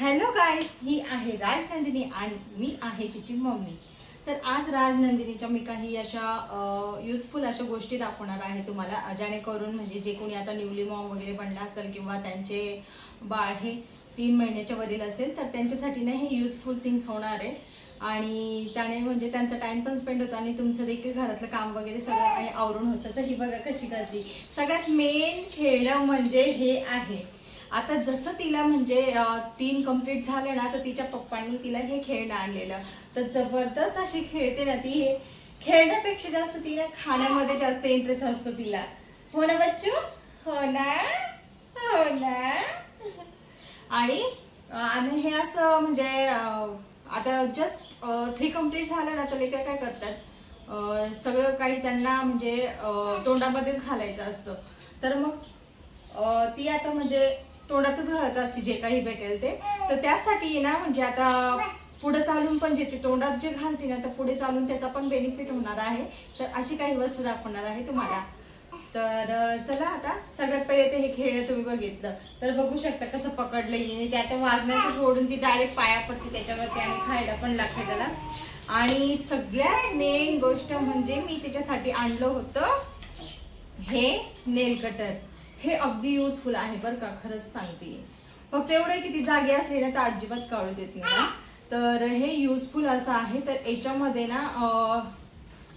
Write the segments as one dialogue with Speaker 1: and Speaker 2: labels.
Speaker 1: Hello गाईस ही आहे राजनंदिनी आणि मी आहे तिची मम्मी. तर आज राजनंदिनीच्या मी काही अशा युजफुल अशा गोष्टी दाखवणार आहे तुम्हाला जेणेकरून म्हणजे जे कोणी आता न्यूली मॉम वगैरे बनला असेल किंवा त्यांचे बाळ हे तीन महिन्याच्या वरील असेल तर त्यांच्यासाठी ना हे युजफुल थिंग्स होणार आहे. आणि त्याने म्हणजे त्यांचा टाइम पण स्पेंड होतो आणि तुमचं देखील घरातलं काम वगैरे सगळं काही आवरून होतं. तर ही बघा कशी करते. सगळ्यात मेन खेळणं म्हणजे हे आहे. आता जसं तिला म्हणजे तीन कंप्लीट झालं ना तर तिच्या पप्पांनी तिला हे खेळणं आणलेलं. तर जबरदस्त अशी खेळते ना ती. हे खेळण्यापेक्षा जास्त तिला खाण्यामध्ये जास्त इंटरेस्ट असतो तिला. हो ना बच्चू? हो ना? हो ना? आणि आणि हे असं म्हणजे आता जस्ट थ्री कंप्लीट झालं ना तर लेकर काय करतात? सगळं काही त्यांना म्हणजे तोंडामध्येच घालायचं असतं. तर मग ती आता म्हणजे तोंडातच घालत असते जे काही भेटेल ते. तर त्यासाठी ना म्हणजे आता पुढे चालून पण जे ती तोंडात जे घालते ना तर पुढे चालून त्याचा पण बेनिफिट होणार आहे. तर अशी काही वस्तू दाखवणार आहे तुम्हाला. तर चला आता सगळ्यात पहिले ते हे खेळ तुम्ही बघितलं. तर बघू शकता कसं पकडलं येणे त्या त्या वाजण्याचं सोडून ती डायरेक्ट पाया पडते त्याच्यावरती आणि खायला पण लागते त्याला. आणि सगळ्यात मेन गोष्ट म्हणजे मी त्याच्यासाठी आणलं होतं हे नेल कटर हे अगदी युजफुल आहे बरं का खरंच सांगते. फक्त एवढं किती जागे असले ना तर अजिबात कळू देत नाही. तर हे युजफुल असं आहे. तर याच्यामध्ये ना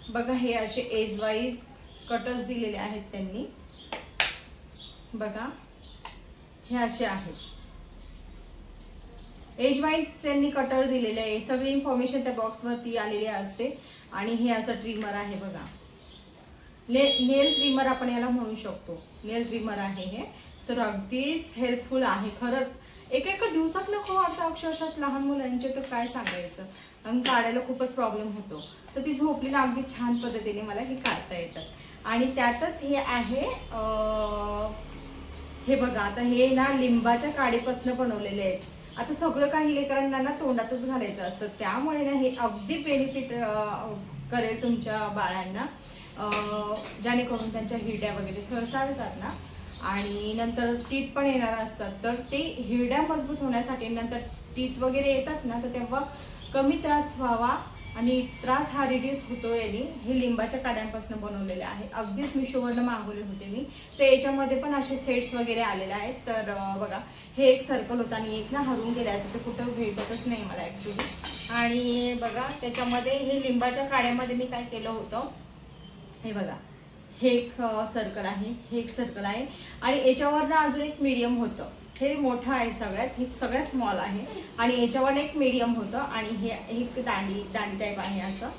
Speaker 1: बघा हे असे एज वाईज कटर्स दिलेले आहेत त्यांनी. बघा हे असे आहेत. एज वाईज त्यांनी कटर दिलेले आहे. सगळी इन्फॉर्मेशन त्या बॉक्सवरती आलेली असते. आणि हे असं ट्रिमर आहे बघा. ले नेल ट्रिमर आपण याला म्हणू शकतो. नेल ट्रिमर आहे हे. तर अगदीच हेल्पफुल आहे. खरंच एक एका दिवसात नको आता अक्षरशः लहान मुलांचे तर काय सांगायचं? आणि काढायला खूपच प्रॉब्लेम होतो. तर ती झोपलेला अगदी छान पद्धतीने मला हे काढता येतं. आणि त्यातच हे आहे हे बघा आता हे ना लिंबाच्या काडीपासून बनवलेले आहेत. आता सगळं काही लेकरांना ना तोंडातच घालायचं असतं. त्यामुळे ना हे अगदी बेनिफिट करेल तुमच्या बाळांना. जेणेकरून त्यांच्या हिरड्या वगैरे सरसाळतात ना आणि नंतर टीत पण येणार असतात तर ते हिरड्या मजबूत होण्यासाठी नंतर टीत वगैरे येतात ना तर तेव्हा कमी त्रास व्हावा आणि त्रास हा रिड्यूस होतो याने हे लिंबाच्या काड्यांपासून बनवलेले आहे. अगदीच मिशोवरनं मागवले होते मी. तर याच्यामध्ये पण असे सेट्स वगैरे आलेले आहेत. तर बघा हे एक सर्कल होतं आणि एक ना हरून गेला आहे तर कुठं भेटतच नाही मला ॲक्च्युली आणि बघा त्याच्यामध्ये हे लिंबाच्या काड्यामध्ये मी काय केलं होतं हे बघा. हे एक सर्कल आहे. हे एक सर्कल आहे. आणि याच्यावर ना अजून एक मीडियम होतं. हे मोठं आहे सगळ्यात. हे सगळ्यात स्मॉल आहे. आणि याच्यावर एक मीडियम होतं. आणि हे एक दांडी दांडी टाईप आहे असं.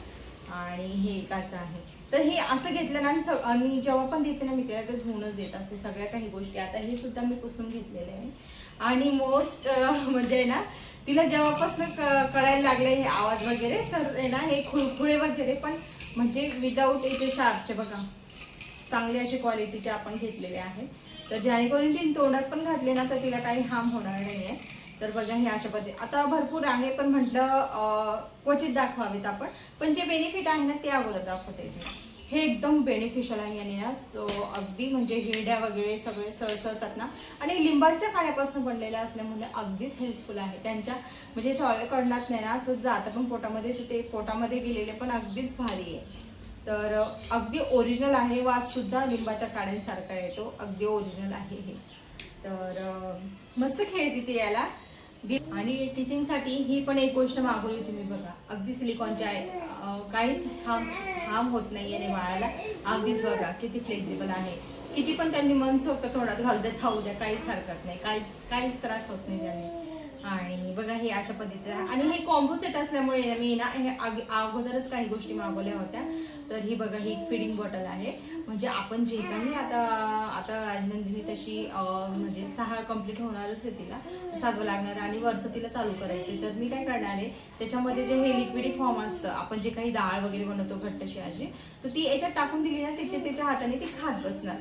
Speaker 1: आणि हे एकाचं आहे. तर हे असं घेतलं ना आणि आणि जेव्हा पण देते ना मी त्याला ते धुवूनच देत असते सगळ्या काही गोष्टी. आता हे सुद्धा मी पुसून घेतलेले आहे. आणि मोस्ट म्हणजे आहे ना तिला जेव्हापासून क- कळायला लागले हे आवाज वगैरे तर आहे ना हे खुळखुळे वगैरे पण म्हणजे विदाऊट याचे शार्पचे बघा चांगले असे क्वालिटीचे आपण घेतलेले आहे. तर जेणेकरून ती तोंडात पण घातले ना तर तिला काही हार्म होणार नाही आहे तर बघा हे अशा पद्धती आता भरपूर आहे पण म्हटलं क्वचित दाखवावेत आपण. पण जे बेनिफिट आहे ना ते अगोदर दाखवते हे एकदम बेनिफिशियल आहे याने ना. तो अगदी म्हणजे हिरड्या वगैरे सगळे सळसळतात ना. आणि लिंबाच्या काड्यापासून बनलेल्या असल्यामुळे अगदीच हेल्पफुल आहे. त्यांच्या म्हणजे सॉयल कडणात नाही ना असं जातं पण पोटामध्ये ते पोटामध्ये गेलेले पण अगदीच भारी आहे. तर अगदी ओरिजिनल आहे वाससुद्धा लिंबाच्या काड्यांसारखा येतो. अगदी ओरिजिनल आहे हे. तर मस्त खेळते ते याला आणि टिफिनसाठी ही पण एक गोष्ट मागवली तुम्ही बघा. अगदी सिलिकॉनच्या आहे. काहीच हार्म हार्म होत नाही याने बाळाला अगदीच बघा किती फ्लेक्झिबल आहे. किती पण त्यांनी मन तोंडात थोडा द्या खाऊ द्या काहीच हरकत नाही. काहीच काहीच त्रास होत नाही त्यांनी. आणि बघा हे अशा पद्धतीचं आणि हे कॉम्बो सेट असल्यामुळे मी ना हे आग- अगोदरच काही गोष्टी मागवल्या होत्या. तर ही बघा ही फिडिंग बॉटल आहे. म्हणजे आपण जे काही आता आता राजनंदिनी तशी म्हणजे सहा कंप्लीट होणारच आहे तिला साधवं लागणार आणि वरचं तिला चालू करायचं तर मी काय करणार आहे त्याच्यामध्ये जे हे लिक्विडी फॉर्म असतं आपण जे काही डाळ वगैरे बनवतो घट्टशी अशी तर ती याच्यात टाकून दिली ना त्याच्या त्याच्या हाताने ती खात बसणार.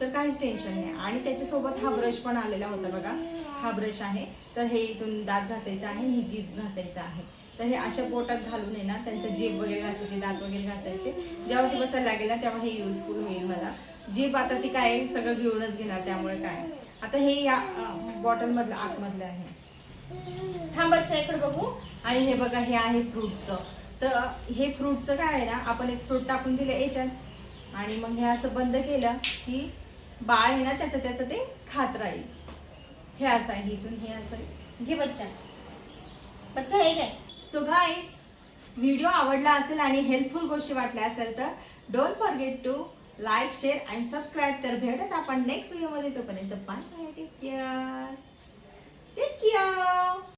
Speaker 1: तर काहीच टेन्शन नाही. आणि त्याच्यासोबत हा ब्रश पण आलेला होता बघा. हा ब्रश आहे. तर हे इथून दात घासायचा आहे ही जीभ घासायचा आहे. तर हे अशा पोटात घालून आहे ना त्यांचं जीभ वगैरे घासायचे दात वगैरे घासायचे. जेव्हा ती बसायला लागेल ना तेव्हा हे युजफुल होईल मला. जीभ आता ती काय सगळं घेऊनच घेणार त्यामुळे काय. आता हे या बॉटलमधलं आतमधलं आहे. थांब इकडे बघू. आणि हे बघा हे आहे फ्रूटचं तर हे फ्रूटचं काय आहे ना आपण एक फ्रूट टाकून दिलं याच्यात. आणि मग हे असं बंद केलं की बाळ आहे ना त्याचं त्याचं ते खात राहील. हे असं आहे इथून हे असं आहे. घे बच्चा. बच्चा हे काय सो गाईज व्हिडिओ आवडला असेल आणि हेल्पफुल गोष्टी वाटल्या असेल तर don't forget to like share and subscribe तर भेटत आपण नेक्स्ट व्हिडिओमध्ये तोपर्यंत bye bye take care take care